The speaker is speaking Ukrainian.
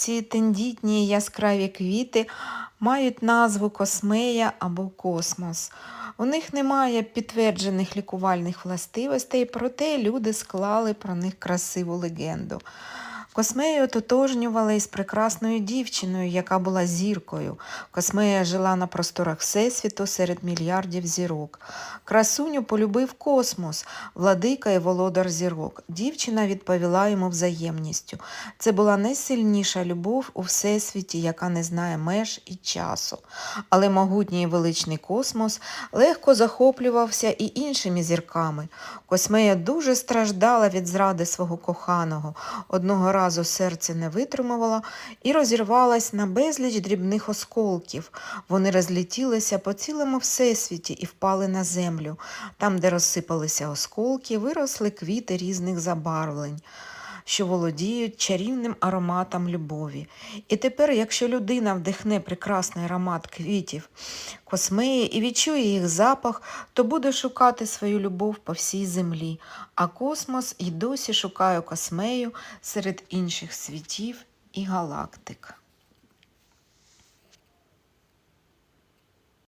ці тендітні яскраві квіти мають назву космея або космос. У них немає підтверджених лікувальних властивостей, проте люди склали про них красиву легенду. Космею ототожнювали із прекрасною дівчиною, яка була зіркою. Космея жила на просторах Всесвіту серед мільярдів зірок. Красуню полюбив космос, владика і володар зірок. Дівчина відповіла йому взаємністю. Це була найсильніша любов у всесвіті, яка не знає меж і часу. Але могутній і величний космос легко захоплювався і іншими зірками. Космея дуже страждала від зради свого коханого. Одного разу серце не витримувало і розірвалось на безліч дрібних осколків. Вони розлетілися по цілому всесвіті і впали на землю. Там, де розсипалися осколки, виросли квіти різних забарвлень. Що володіють чарівним ароматом любові. І тепер, якщо людина вдихне прекрасний аромат квітів космеї і відчує їх запах, то буде шукати свою любов по всій землі, а космос і досі шукає космею серед інших світів і галактик.